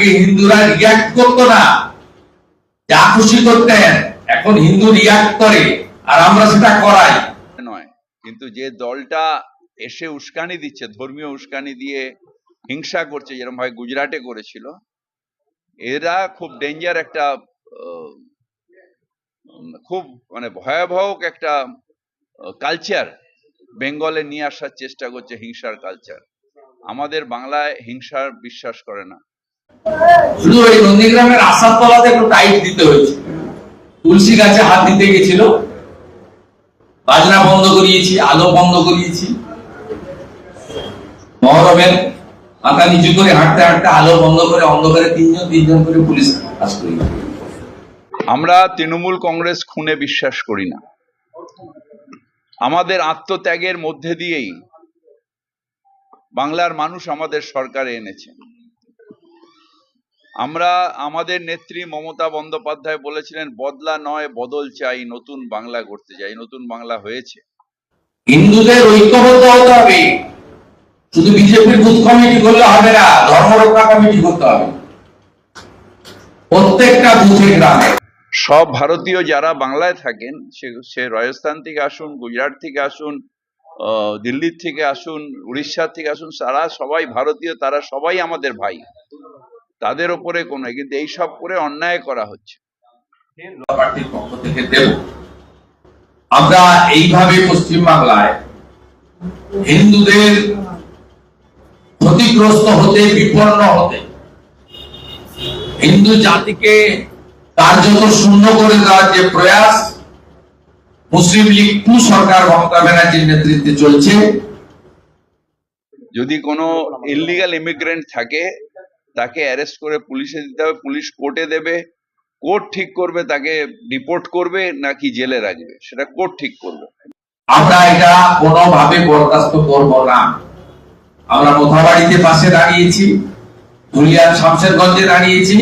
আগে হিন্দুরা রিয়াক্ট করতো না। যা খুশি করতেন, এখন হিন্দু রিয়াক্ট করে, আর আমরা সেটা করাই। নয়, কিন্তু যে দলটা এসে উস্কানি দিচ্ছে, ধর্মীয় উস্কানি দিয়ে হিংসা করছে যেরকম ভাই গুজরাটে করেছিল, এরা খুব ডেঞ্জার একটা খুব মানে ভয়াবহ একটা কালচার বেঙ্গলে নিয়ে আসার চেষ্টা করছে হিংসার কালচার আমাদের বাংলায় হিংসার বিশ্বাস করে না। শুধু ওই নন্দীগ্রামের আসার তলাতে একটু টাইট দিতে হয়েছে। তুলসী গাছে হাত দিতে গেছিল। বাজনা বন্ধ করিয়েছি, আলো বন্ধ করিয়েছি। মহরমের মাথা নিচু করে হাঁটতে হাঁটতে আলো বন্ধ করে অন্ধকারে তিনজন তিনজন করে পুলিশ কাজ করি আমরা তৃণমূল কংগ্রেস খুনে বিশ্বাস করি না। আমাদের আত্মত্যাগের মধ্যে দিয়েই বাংলার মানুষ আমাদের সরকারে এনেছে আমরা আমাদের নেত্রী মমতা বন্দ্যোপাধ্যায় বলেছিলেন বদলা নয় বদল চাই নতুন বাংলা করতে চাই। নতুন বাংলা হয়েছে। হিন্দুদের ঐক্যবদ্ধ হতে হবে শুধু বিজেপির বুথ কমিটি করলে হবে না ধর্মরক্ষা কমিটি করতে হবে। প্রত্যেকটা বুথে গ্রামে। সব ভারতীয় যারা বাংলায় থাকেন সে সে রাজস্থান থেকে আসুন গুজরাট থেকে আসুন দিল্লির থেকে আসুন উড়িষ্যার থেকে আসুন তারা সবাই ভারতীয় তারা সবাই আমাদের ভাই। তাদের ওপরে কোনো কিন্তু এইসব করে অন্যায় করা হচ্ছে। পক্ষ থেকে দেব? আমরা এইভাবে পশ্চিম বাংলায় হিন্দুদের ক্ষতিগ্রস্ত হতে বিপন্ন হতে হিন্দু জাতিকে কার্যত শূন্য করে দেওয়ার যে প্রয়াস মুসলিম লীগ টু সরকার মমতা ব্যানার্জির নেতৃত্বে চলছে। যদি কোনো ইলিগাল ইমিগ্রেন্ট থাকে তাকে অ্যারেস্ট করে পুলিশে দিতে হবে পুলিশ কোর্টে দেবে। কোর্ট ঠিক করবে, তাকে ডিপোর্ট করবে, নাকি জেলে রাখবে। সেটা কোর্ট ঠিক করবে। আমরা এটা কোনোভাবে বরদাস্ত করব না। আমরা মোথাবাড়িতে পাশে দাঁড়িয়েছি ধুলিয়ান শামশেরগঞ্জে দাঁড়িয়েছি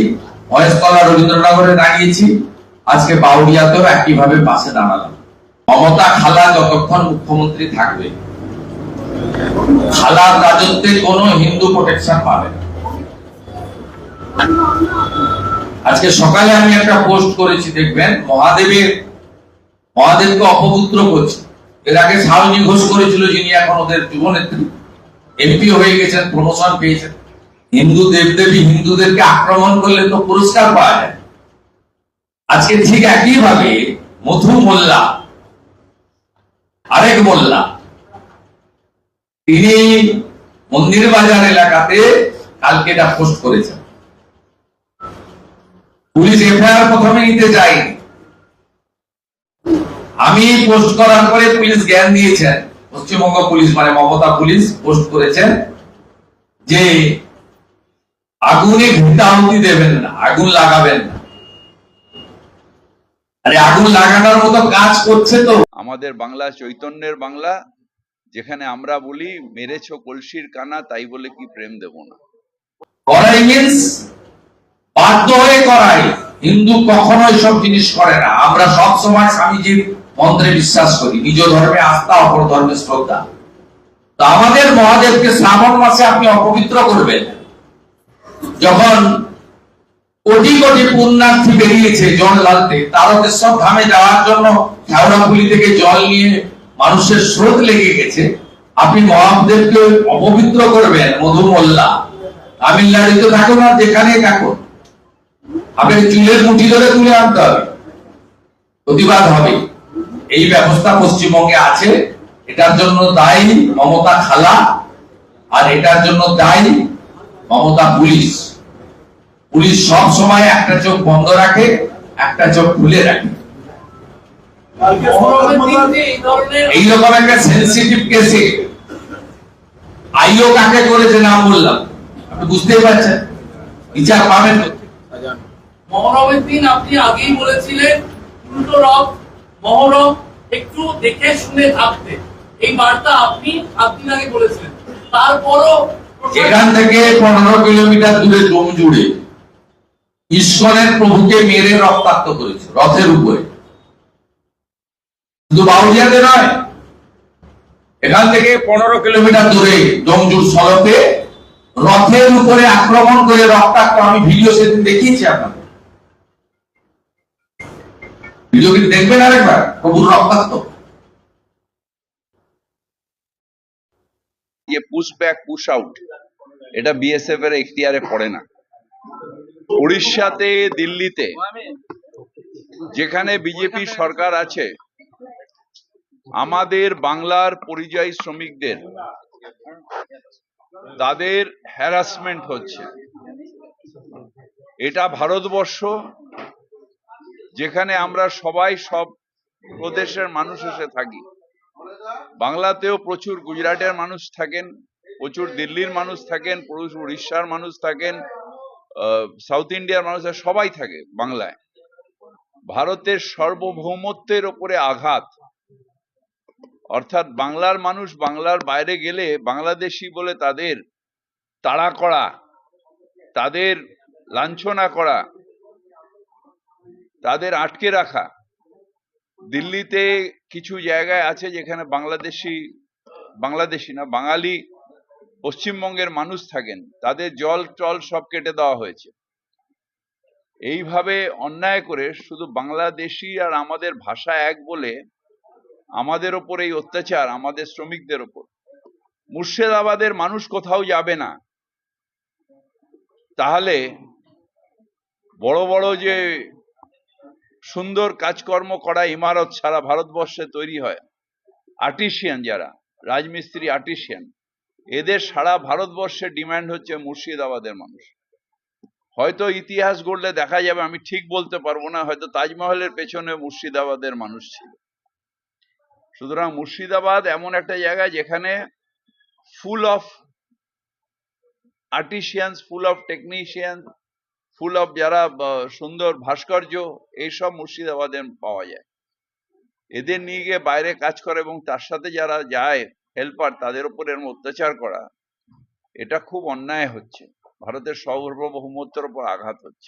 মহেশতলা রবীন্দ্রনগরে দাঁড়িয়েছি, আজকে বাউরিয়াতেও একইভাবে পাশে দাঁড়ালাম। মমতা খালা যতক্ষণ মুখ্যমন্ত্রী থাকবে। খালার রাজত্বে কোনো হিন্দু প্রোটেকশন পাবে না। আজকে সকালে আমি একটা পোস্ট করেছি, দেখবেন? মহাদেবের, মহাদেবকে অপপুত্র করছে। এর আগে সাউনি ঘোষ করেছিল যিনি এখন ওদের যুবনেত্রী। এমপি হয়ে গেছেন প্রমোশন পেয়েছেন। হিন্দু দেবদেবী হিন্দুদেরকে আক্রমণ করলে তো পুরস্কার পাওয়া যায়। আজকে ঠিক একই ভাবে মধু মোল্লা, আরেক মোল্লা, তিনি মন্দির বাজার এলাকাতে কালকে এটা পোস্ট করেছেন। পুলিশ এফআইআর প্রথমে নিতে যায়নি। আমি পোস্ট করার পরে পুলিশ জ্ঞান দিয়েছেন। পশ্চিমবঙ্গ পুলিশ মানে মমতা পুলিশ পোস্ট করেছেন যে আগুনে ঘৃতাহুতি দেবেন না আগুন লাগাবেন না। আরে আগুন লাগানোর মতো কাজ করছে তো। আমাদের বাংলা চৈতন্যের বাংলা যেখানে আমরা বলি মেরেছো কলসির কানা তাই বলে কি প্রেম দেব না? করাই মিন্স বাধ্য হয়ে করাই। হিন্দু কখনোই সব জিনিস করে না। আমরা সব সময় স্বামীজির মন্ত্রে বিশ্বাস করি। নিজ ধর্মে আস্থা অপর ধর্মে শ্রদ্ধা। তো আমাদের মহাদেবকে শ্রাবণ মাসে আপনি অপবিত্র করবেন। যখন কোটি কোটি পুণ্যার্থী বেরিয়েছে জল ঢালতে, তারকেশ্বর ধামে যাওয়ার জন্য শেওড়াফুলি থেকে জল নিয়ে মানুষের স্রোত লেগে গেছে, আপনি মহাদেবকে অপবিত্র করবেন মধু মোল্লা তামিলনাড়ুতে থাকুন আর যেখানে থাকুন। আপনাকে চুলের মুঠি ধরে তুলে আনতে হবে। প্রতিবাদ হবে। এই ব্যবস্থা পশ্চিমবঙ্গে আছে। এটার জন্য দায়ী মমতা খালা আর এটার জন্য দায়ী মমতা পুলিশ। পুলিশ সব সময় একটা চোখ বন্ধ রাখে, একটা চোখ খুলে রাখে। এইরকম একটা সেন্সিটিভ কেসে আইও কাকে করেছে নাম বললাম। আপনি বুঝতেই পারছেন। বিচার পাবেন। মহরমের দিন আপনি আগেই বলেছিলেন, উল্টো রথ মহরম একটু দেখে শুনে থাকতে। এই বার্তা আপনি সাত দিন আগে বলেছিলেন। তারপরও এখান থেকে পনেরো কিলোমিটার দূরে ডোম জুড়ে ঈশ্বরের প্রভুকে মেরে রক্তাক্ত করেছে, রথের উপরে। শুধু বাউরিয়াতে নয়, এখান থেকে পনেরো কিলোমিটার দূরে ডোমজুর সড়কে রথের উপরে আক্রমণ করে রক্তাক্ত। আমি ভিডিও সেদিন দেখিয়েছি আপনাকে দেখবেন আরেকবার, প্রভুর রক্তাক্ত যে পুশ ব্যাক পুশ আউট এটা বিএসএফ এর এখতিয়ারে পড়ে না। উড়িষ্যাতে, দিল্লিতে যেখানে বিজেপি সরকার আছে, আমাদের বাংলার পরিযায়ী শ্রমিকদের তাদের হ্যারাসমেন্ট হচ্ছে। এটা ভারতবর্ষ যেখানে আমরা সবাই সব প্রদেশের মানুষ এসে থাকি। বাংলাতেও প্রচুর গুজরাটের মানুষ থাকেন, প্রচুর দিল্লির মানুষ থাকেন, প্রচুর উড়িষ্যার মানুষ থাকেন সাউথ ইন্ডিয়ার মানুষ সবাই থাকে বাংলায়। ভারতের সার্বভৌমত্বের ওপরে আঘাত। অর্থাৎ বাংলার মানুষ বাংলার বাইরে গেলে বাংলাদেশি বলে তাদের তাড়া করা, তাদের লাঞ্ছনা করা তাদের আটকে রাখা। দিল্লিতে কিছু জায়গায় আছে যেখানে বাংলাদেশি বাংলাদেশি না, বাঙালি পশ্চিমবঙ্গের মানুষ থাকেন। তাদের জল, টল সব কেটে দেওয়া হয়েছে। এইভাবে অন্যায় করে শুধু বাংলাদেশি আর আমাদের ভাষা এক বলে আমাদের ওপর এই অত্যাচার, আমাদের শ্রমিকদের ওপর। মুর্শিদাবাদের মানুষ কোথাও যাবে না। তাহলে বড় বড় যে সুন্দর কাজকর্ম করা ইমারত সারা ভারতবর্ষে তৈরি হয়। আর্টিসিয়ান যারা, রাজমিস্ত্রি আর্টিসিয়ান এদের সারা ভারতবর্ষে ডিমান্ড হচ্ছে মুর্শিদাবাদের মানুষ। হয়তো ইতিহাস গড়লে দেখা যাবে, আমি ঠিক বলতে পারব না, হয়তো তাজমহলের পেছনে মুর্শিদাবাদের মানুষ ছিল। সুতরাং মুর্শিদাবাদ এমন একটা জায়গা যেখানে full of artisans full of technician full of যারা সুন্দর ভাস্কর্য, এইসব মুর্শিদাবাদে পাওয়া যায়। এদের নিয়ে গিয়ে বাইরে কাজ করে এবং তার সাথে যারা যায় হেল্পার তাদের উপর এরম অত্যাচার করা, এটা খুব অন্যায় হচ্ছে। ভারতের সর্বভৌমত্বের উপর আঘাত হচ্ছে।